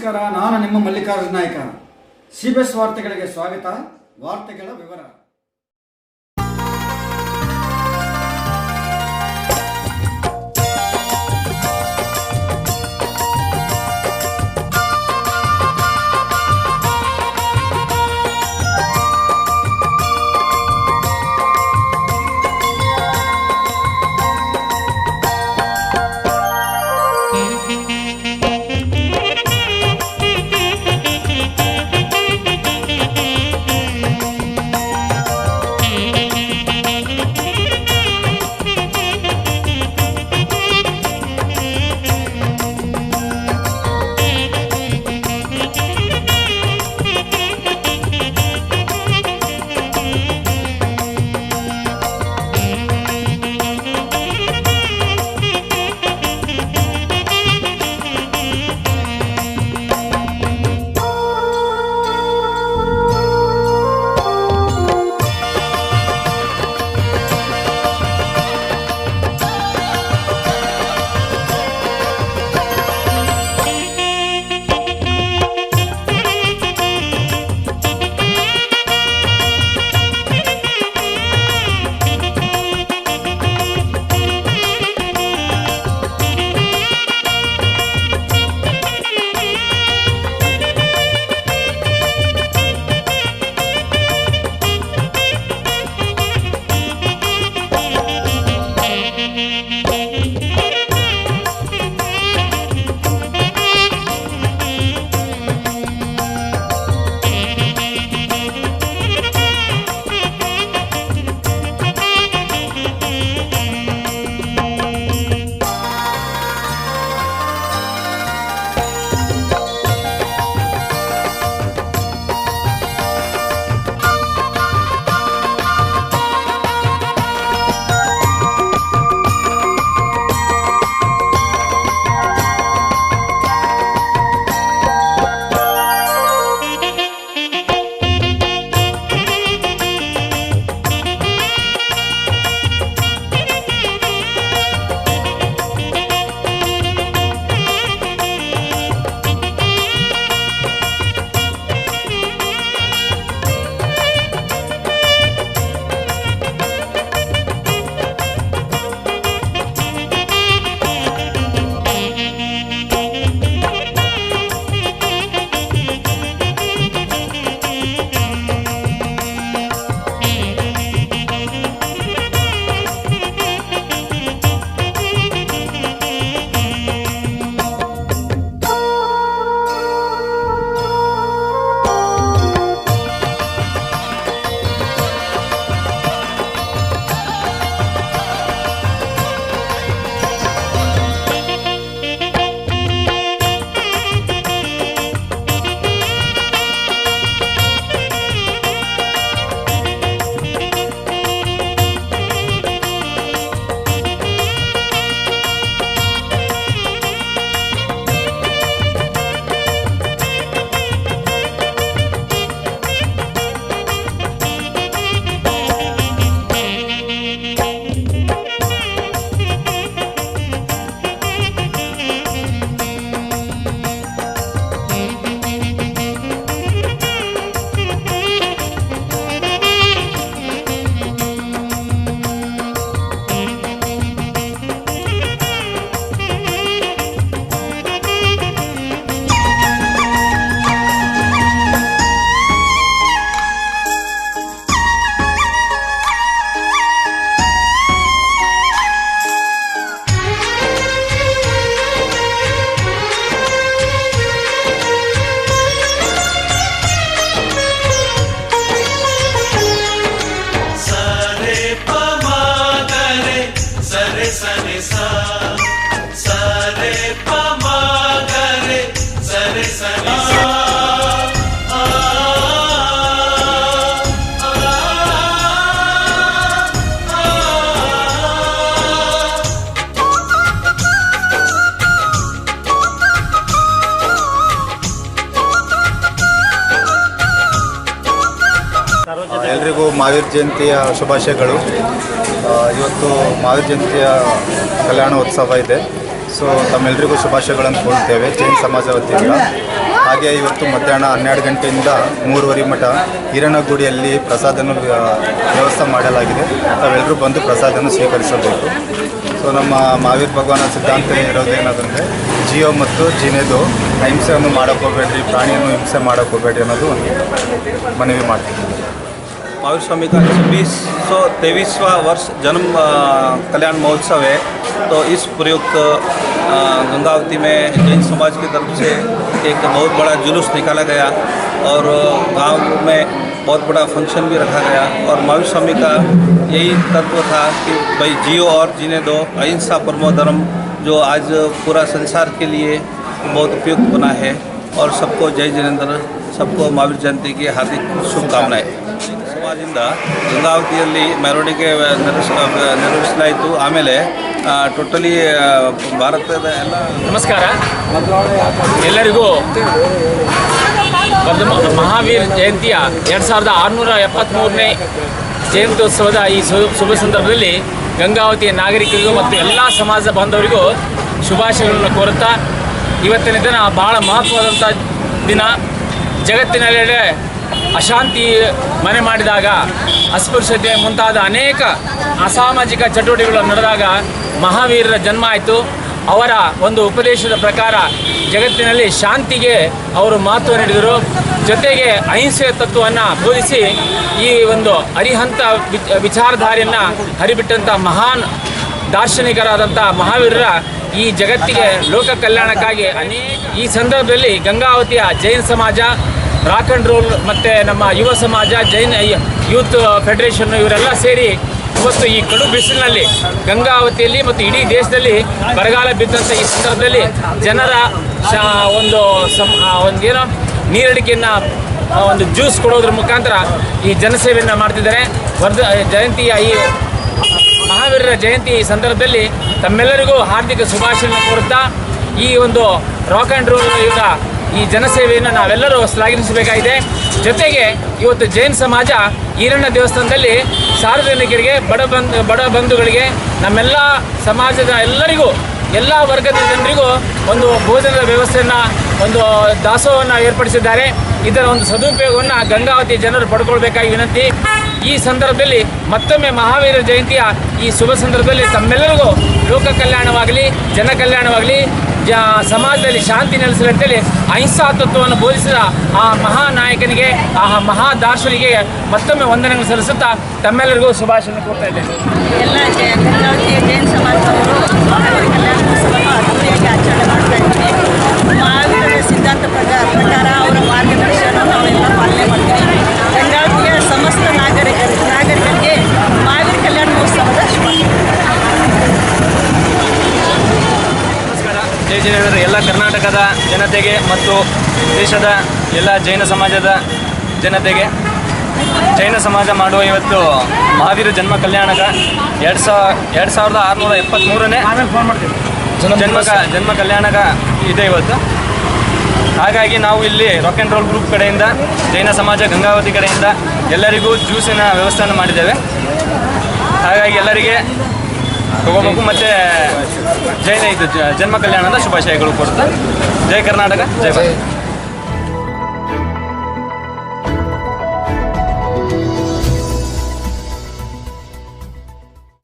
ನಮಸ್ಕಾರ. ನಾನು ನಿಮ್ಮ ಮಲ್ಲಿಕಾರ್ಜುನ ನಾಯಕ. ಸಿ ಬಿ ಎಸ್ ವಾರ್ತೆಗಳಿಗೆ ಸ್ವಾಗತ. ವಾರ್ತೆಗಳ ವಿವರ. ಎಲ್ರಿಗೂ ಮಹಾವೀರ್ ಜಯಂತಿಯ ಶುಭಾಶಯಗಳು. ಇವತ್ತು ಮಹಾವೀರ್ ಜಯಂತಿಯ ಕಲ್ಯಾಣ ಉತ್ಸವ ಇದೆ. ಸೊ ತಮ್ಮೆಲ್ಲರಿಗೂ ಶುಭಾಶಯಗಳನ್ನು ಕೊಡ್ತೇವೆ ಜೈನ್ ಸಮಾಜ ವತಿಯಿಂದ. ಹಾಗೆ ಇವತ್ತು ಮಧ್ಯಾಹ್ನ ಹನ್ನೆರಡು ಗಂಟೆಯಿಂದ ಮೂರುವರೆ ಮಠ ಹಿರಣಗುಡಿಯಲ್ಲಿ ಪ್ರಸಾದನ ವ್ಯವಸ್ಥೆ ಮಾಡಲಾಗಿದೆ. ತಾವೆಲ್ಲರೂ ಬಂದು ಪ್ರಸಾದವನ್ನು ಸ್ವೀಕರಿಸಬೇಕು. ಸೊ, ನಮ್ಮ ಮಹಾವೀರ್ ಭಗವಾನ ಸಿದ್ಧಾಂತ ಇರೋದೇನದಂದರೆ ಜಿಯೋ ಮತ್ತು ಜಿನೇದು ಹಿಂಸೆಯನ್ನು ಮಾಡೋಕ್ಕೋಗ್ಬೇಡ್ರಿ ಪ್ರಾಣಿಯನ್ನು ಹಿಂಸೆ ಮಾಡೋಕ್ಕೋಗ್ಬೇಡ್ರಿ ಅನ್ನೋದು ಮನವಿ ಮಾಡ್ತೀನಿ महावीर स्वामी का छब्बीस सौ तेईसवा वर्ष जन्म कल्याण महोत्सव. है तो इस प्रयुक्त गंगावती में जैन समाज की तरफ़ से एक बहुत बड़ा जुलूस निकाला गया और गाँव में बहुत बड़ा फ़ंक्शन भी रखा गया। और महावीर स्वामी का यही तत्व था कि भाई जियो और जीने दो, अहिंसा परमो धर्म, जो आज पूरा संसार के लिए बहुत उपयुक्त बना है। और सबको जय जिनेन्द्र, सबको महावीर जयंती की हार्दिक शुभकामनाएँ। ಸಮಾಜದಿಂದ ಗಂಗಾವತಿಯಲ್ಲಿ ಮೆರವಣಿಗೆ ನೆರವೇರಿಸ ನೆರವೇರಿಸಲಾಯಿತು ಆಮೇಲೆ ಟೋಟಲಿ ಭಾರತದ ಎಲ್ಲ ನಮಸ್ಕಾರ. ಎಲ್ಲರಿಗೂ ಮಹಾವೀರ್ ಜಯಂತಿಯ ಎರಡು ಸಾವಿರದ ಆರುನೂರ ಎಪ್ಪತ್ತ್ಮೂರನೇ ಜಯಂತ್ಯೋತ್ಸವದ ಈ ಶುಭ ಸಂದರ್ಭದಲ್ಲಿ ಗಂಗಾವತಿಯ ನಾಗರಿಕರಿಗೂ ಮತ್ತು ಎಲ್ಲ ಸಮಾಜ ಬಾಂಧವರಿಗೂ ಶುಭಾಶಯಗಳನ್ನು ಕೋರುತ್ತಾ ಇವತ್ತಿನ ದಿನ ಬಹಳ ಮಹತ್ವದಂಥ ದಿನ. ಜಗತ್ತಿನೆಲ್ಲೆಡೆ ಅಶಾಂತಿ ಮನೆ ಮಾಡಿದಾಗ ಅಸ್ಪೃಶ್ಯತೆ ಮುಂತಾದ ಅನೇಕ ಅಸಾಮಾಜಿಕ ಚಟುವಟಿಕೆಗಳು ನಡೆದಾಗ ಮಹಾವೀರರ ಜನ್ಮ ಆಯಿತು. ಅವರ ಒಂದು ಉಪದೇಶದ ಪ್ರಕಾರ ಜಗತ್ತಿನಲ್ಲಿ ಶಾಂತಿಗೆ ಅವರು ಮಹತ್ವ ನೀಡಿದರು. ಜೊತೆಗೆ ಅಹಿಂಸೆ ತತ್ವವನ್ನು ಬೋಧಿಸಿ ಈ ಒಂದು ಅರಿಹಂತ ವಿಚ- ವಿಚಾರಧಾರೆಯನ್ನು ಹರಿಬಿಟ್ಟಂಥ ಮಹಾನ್ ದಾರ್ಶನಿಕರಾದಂಥ ಮಹಾವೀರರ ಈ ಜಗತ್ತಿಗೆ ಲೋಕ ಕಲ್ಯಾಣಕ್ಕಾಗಿ ಅನೇಕ, ಈ ಸಂದರ್ಭದಲ್ಲಿ ಗಂಗಾವತಿಯ ಜೈನ ಸಮಾಜ ರಾಕ್ ಆ್ಯಂಡ್ ರೋಲ್ ಮತ್ತು ನಮ್ಮ ಯುವ ಸಮಾಜ, ಜೈನ್ ಯೂತ್ ಫೆಡರೇಷನ್ ಇವರೆಲ್ಲ ಸೇರಿ ಇವತ್ತು ಈ ಕಡು ಬಿಸಿಲಿನಲ್ಲಿ ಗಂಗಾವತಿಯಲ್ಲಿ ಮತ್ತು ಇಡೀ ದೇಶದಲ್ಲಿ ಬರಗಾಲ ಬಿದ್ದಂಥ ಈ ಸಂದರ್ಭದಲ್ಲಿ ಜನರ ಒಂದು ಸಮ್ ಒಂದೇನೋ ನೀರಡಿಕೆಯನ್ನು ಒಂದು ಜ್ಯೂಸ್ ಕೊಡೋದ್ರ ಮುಖಾಂತರ ಈ ಜನಸೇವೆಯನ್ನು ಮಾಡ್ತಿದ್ದಾರೆ. ವರ್ಧ ಜಯಂತಿಯ ಈ ಮಹಾವೀರರ ಜಯಂತಿ ಈ ಸಂದರ್ಭದಲ್ಲಿ ತಮ್ಮೆಲ್ಲರಿಗೂ ಹಾರ್ದಿಕ ಶುಭಾಶಯ ಕೋರುತ್ತಾ ಈ ಒಂದು ರಾಕ್ ಆ್ಯಂಡ್ ರೋಲ್ ಯುಗ ಈ ಜನಸೇವೆಯನ್ನು ನಾವೆಲ್ಲರೂ ಶ್ಲಾಘಿಸಬೇಕಾಗಿದೆ. ಜೊತೆಗೆ ಇವತ್ತು ಜೈನ್ ಸಮಾಜ ಈರಣ್ಣ ದೇವಸ್ಥಾನದಲ್ಲಿ ಸಾರ್ವಜನಿಕರಿಗೆ, ಬಡ ಬಂಧು ಬಡ ಬಂಧುಗಳಿಗೆ, ನಮ್ಮೆಲ್ಲ ಸಮಾಜದ ಎಲ್ಲರಿಗೂ, ಎಲ್ಲ ವರ್ಗದ ಜನರಿಗೂ ಒಂದು ಭೋಜನದ ವ್ಯವಸ್ಥೆಯನ್ನು, ಒಂದು ದಾಸೋಹವನ್ನು ಏರ್ಪಡಿಸಿದ್ದಾರೆ. ಇದರ ಒಂದು ಸದುಪಯೋಗವನ್ನು ಗಂಗಾವತಿ ಜನರು ಪಡ್ಕೊಳ್ಬೇಕಾಗಿ ವಿನಂತಿ. ಈ ಸಂದರ್ಭದಲ್ಲಿ ಮತ್ತೊಮ್ಮೆ ಮಹಾವೀರ ಜಯಂತಿಯ ಈ ಶುಭ ಸಂದರ್ಭದಲ್ಲಿ ತಮ್ಮೆಲ್ಲರಿಗೂ ಲೋಕ ಕಲ್ಯಾಣವಾಗಲಿ, ಜನ ಕಲ್ಯಾಣವಾಗಲಿ. ಸಮಾಜದಲ್ಲಿ ಶಾಂತಿ ನೆಲೆಸಲಿ ಅಂತೇಳಿ ಅಹಿಂಸಾ ತತ್ವವನ್ನು ಬೋಧಿಸಿದ ಆ ಮಹಾನಾಯಕನಿಗೆ, ಆ ಮಹಾ ದಾರ್ಶನಿಗೆ ಮತ್ತೊಮ್ಮೆ ವಂದನೆಗಳು ಸಲ್ಲಿಸುತ್ತಾ ತಮ್ಮೆಲ್ಲರಿಗೂ ಶುಭಾಶಯ ಕೊಡ್ತಾ ಇದ್ದೇನೆ. ಎಲ್ಲ ಜೈನ ಸಮಾಜದವರು ಆಚರಣೆ ಮಾಡ್ತಾ ಮಹಾವೀರರ ಸಿದ್ಧಾಂತ ಪ್ರಕಾರ ಅವರ ಮಾರ್ಗದರ್ಶನ ಕರ್ನಾಟಕದ ಜನತೆಗೆ ಮತ್ತು ದೇಶದ ಎಲ್ಲ ಜೈನ ಸಮಾಜದ ಜನತೆಗೆ ಜೈನ ಸಮಾಜ ಮಾಡುವ ಇವತ್ತು ಮಹಾವೀರ ಜನ್ಮ ಕಲ್ಯಾಣಕ ಎರಡು ಸಾವಿರ ಎರಡು ಸಾವಿರದ ಆರುನೂರ ಎಪ್ಪತ್ತ್ಮೂರನೇ ಜನ್ಮ ಕ- ಜನ್ಮ ಕಲ್ಯಾಣಕ ಇದೆ ಇವತ್ತು. ಹಾಗಾಗಿ ನಾವು ಇಲ್ಲಿ ರಾಕ್ ಆ್ಯಂಡ್ ರೋಲ್ ಗ್ರೂಪ್ ಕಡೆಯಿಂದ, ಜೈನ ಸಮಾಜ ಗಂಗಾವತಿ ಕಡೆಯಿಂದ ಎಲ್ಲರಿಗೂ ಜ್ಯೂಸಿನ ವ್ಯವಸ್ಥೆಯನ್ನು ಮಾಡಿದ್ದೇವೆ. ಹಾಗಾಗಿ ಎಲ್ಲರಿಗೆ ತಗೋಬೇಕು ಮತ್ತು ಜೈನ ಇದು ಜನ್ಮ ಕಲ್ಯಾಣದ ಶುಭಾಶಯಗಳು ಕೊಡ್ತಾ ಜೈ ಕರ್ನಾಟಕ ಜೈ